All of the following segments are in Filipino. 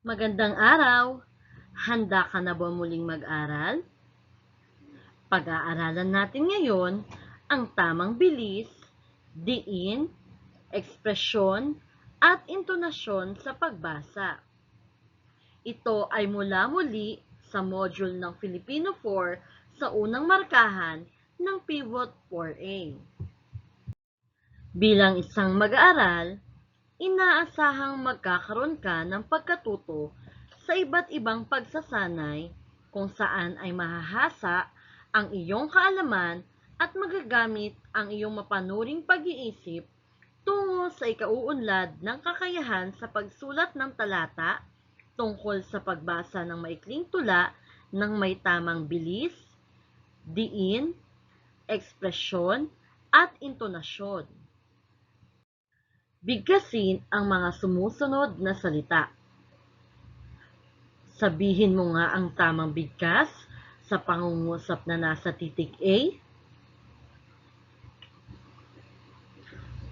Magandang araw! Handa ka na ba muling mag-aral? Pag-aaralan natin ngayon ang tamang bilis, diin, ekspresyon, at intonasyon sa pagbasa. Ito ay mula muli sa module ng Filipino 4 sa unang markahan ng Pivot 4A. Bilang isang mag-aaral, inaasahang magkakaroon ka ng pagkatuto sa iba't ibang pagsasanay kung saan ay mahahasa ang iyong kaalaman at magagamit ang iyong mapanuring pag-iisip tungo sa ikauunlad ng kakayahan sa pagsulat ng talata tungkol sa pagbasa ng maikling tula ng may tamang bilis, diin, ekspresyon, at intonasyon. Bigkasin ang mga sumusunod na salita. Sabihin mo nga ang tamang bigkas sa pangungusap na nasa titik A.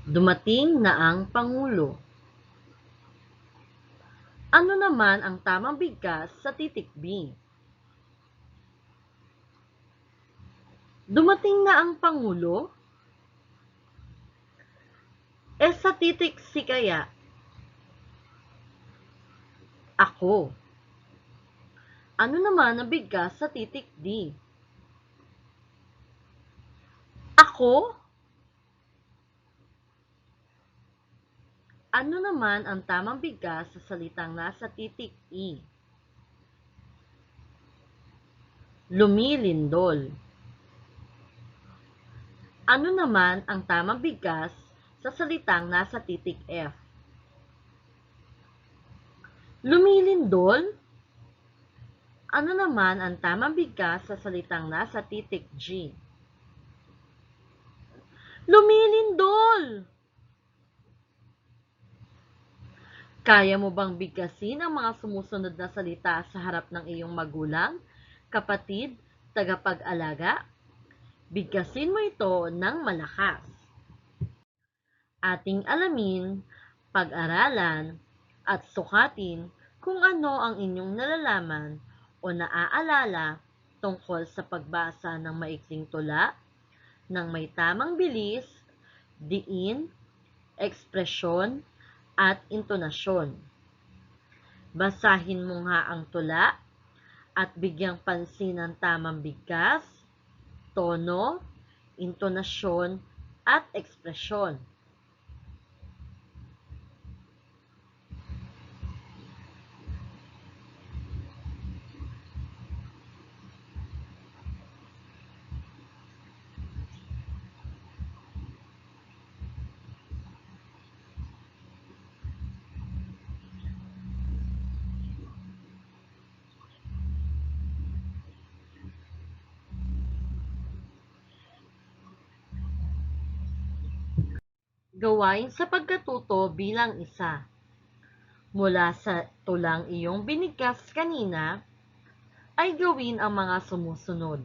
Dumating na ang Pangulo. Ano naman ang tamang bigkas sa titik B? Dumating na ang Pangulo? Eh sa titik C kaya? Ako. Ano naman ang bigkas sa titik D? Ako? Ano naman ang tamang bigkas sa salitang nasa titik E? Lumilindol. Ano naman ang tamang bigkas sa salitang nasa titik F? Lumilindol? Ano naman ang tamang bigkas sa salitang nasa titik G? Lumilindol! Kaya mo bang bigkasin ang mga sumusunod na salita sa harap ng iyong magulang, kapatid, tagapag-alaga? Bigkasin mo ito ng malakas. Ating alamin, pag-aralan, at sukatin kung ano ang inyong nalalaman o naaalala tungkol sa pagbasa ng maikling tula, ng may tamang bilis, diin, ekspresyon, at intonasyon. Basahin mo nga ang tula at bigyang pansin ang tamang bigkas, tono, intonasyon, at ekspresyon. Gawain sa pagkatuto bilang isa. Mula sa tulang iyong binigkas kanina, ay gawin ang mga sumusunod.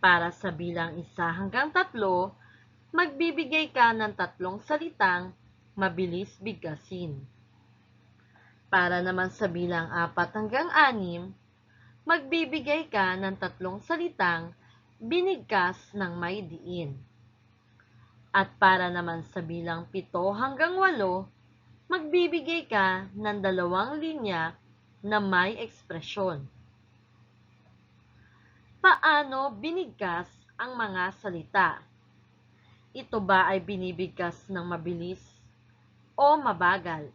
Para sa bilang isa hanggang tatlo, magbibigay ka ng tatlong salitang mabilis bigkasin. Para naman sa bilang apat hanggang anim, magbibigay ka ng tatlong salitang binigkas ng may diin. At para naman sa bilang pito hanggang walo, magbibigay ka ng dalawang linya na may ekspresyon. Paano binigkas ang mga salita? Ito ba ay binibigkas ng mabilis o mabagal?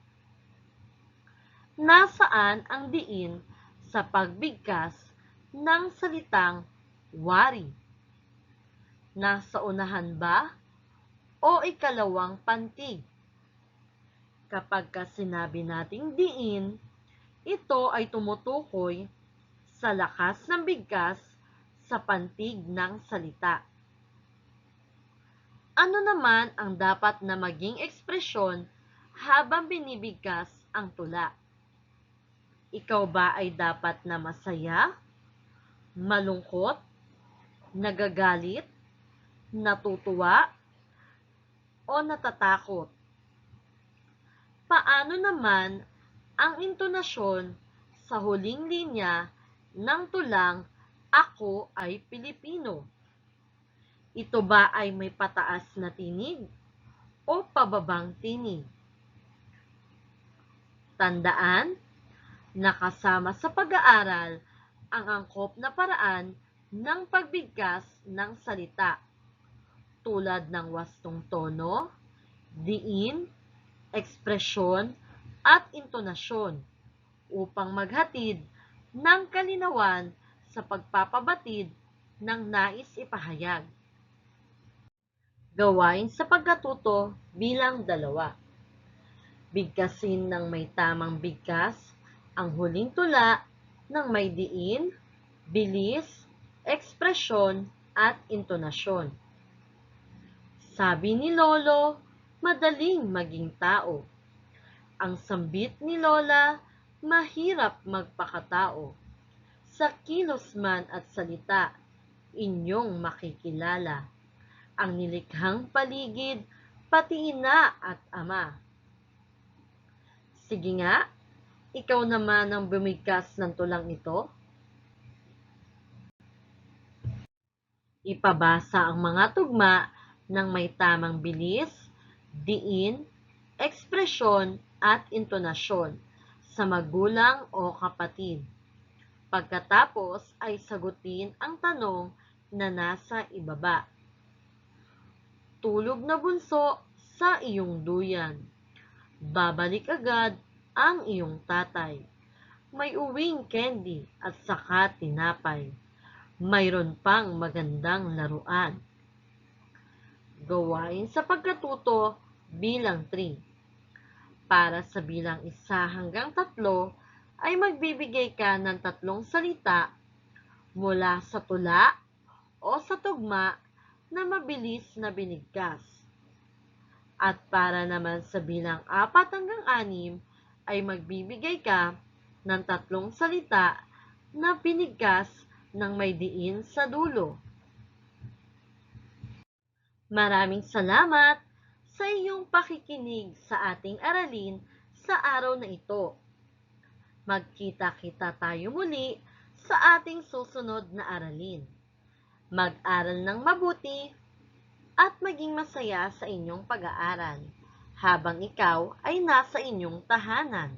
Nasaan ang diin sa pagbigkas ng salitang wari? Nasa unahan ba o ikalawang pantig. Kapag ka sinabi nating diin, ito ay tumutukoy sa lakas ng bigkas sa pantig ng salita. Ano naman ang dapat na maging ekspresyon habang binibigkas ang tula? Ikaw ba ay dapat na masaya, malungkot, nagagalit, natutuwa, o natatakot? Paano naman ang intonasyon sa huling linya ng tulang Ako ay Pilipino? Ito ba ay may pataas na tinig o pababang tinig? Tandaan, nakasama sa pag-aaral ang angkop na paraan ng pagbigkas ng salita tulad ng wastong tono, diin, ekspresyon, at intonasyon upang maghatid ng kalinawan sa pagpapabatid ng nais ipahayag. Gawain sa pagkatuto bilang dalawa. Bigkasin ng may tamang bigkas ang huling tula ng may diin, bilis, ekspresyon, at intonasyon. Sabi ni Lolo, madaling maging tao. Ang sambit ni Lola, mahirap magpakatao. Sa kilos man at salita, inyong makikilala. Ang nilikhang paligid, pati ina at ama. Sige nga, ikaw naman ang bumigkas ng tulang ito. Ipabasa ang mga tugma ng may tamang bilis, diin, ekspresyon at intonasyon sa magulang o kapatid. Pagkatapos ay sagutin ang tanong na nasa ibaba. Tulog na bunso sa iyong duyan. Babalik agad ang iyong tatay. May uwing candy at saka tinapay. Mayroon pang magandang laruan. Gawain sa pagkatuto bilang 3. Para sa bilang isa hanggang tatlo, ay magbibigay ka ng tatlong salita mula sa tula o sa tugma na mabilis na binigkas. At para naman sa bilang apat hanggang anim, ay magbibigay ka ng tatlong salita na binigkas ng may diin sa dulo. Maraming salamat sa iyong pakikinig sa ating aralin sa araw na ito. Magkita-kita tayo muli sa ating susunod na aralin. Mag-aral ng mabuti at maging masaya sa inyong pag-aaral habang ikaw ay nasa inyong tahanan.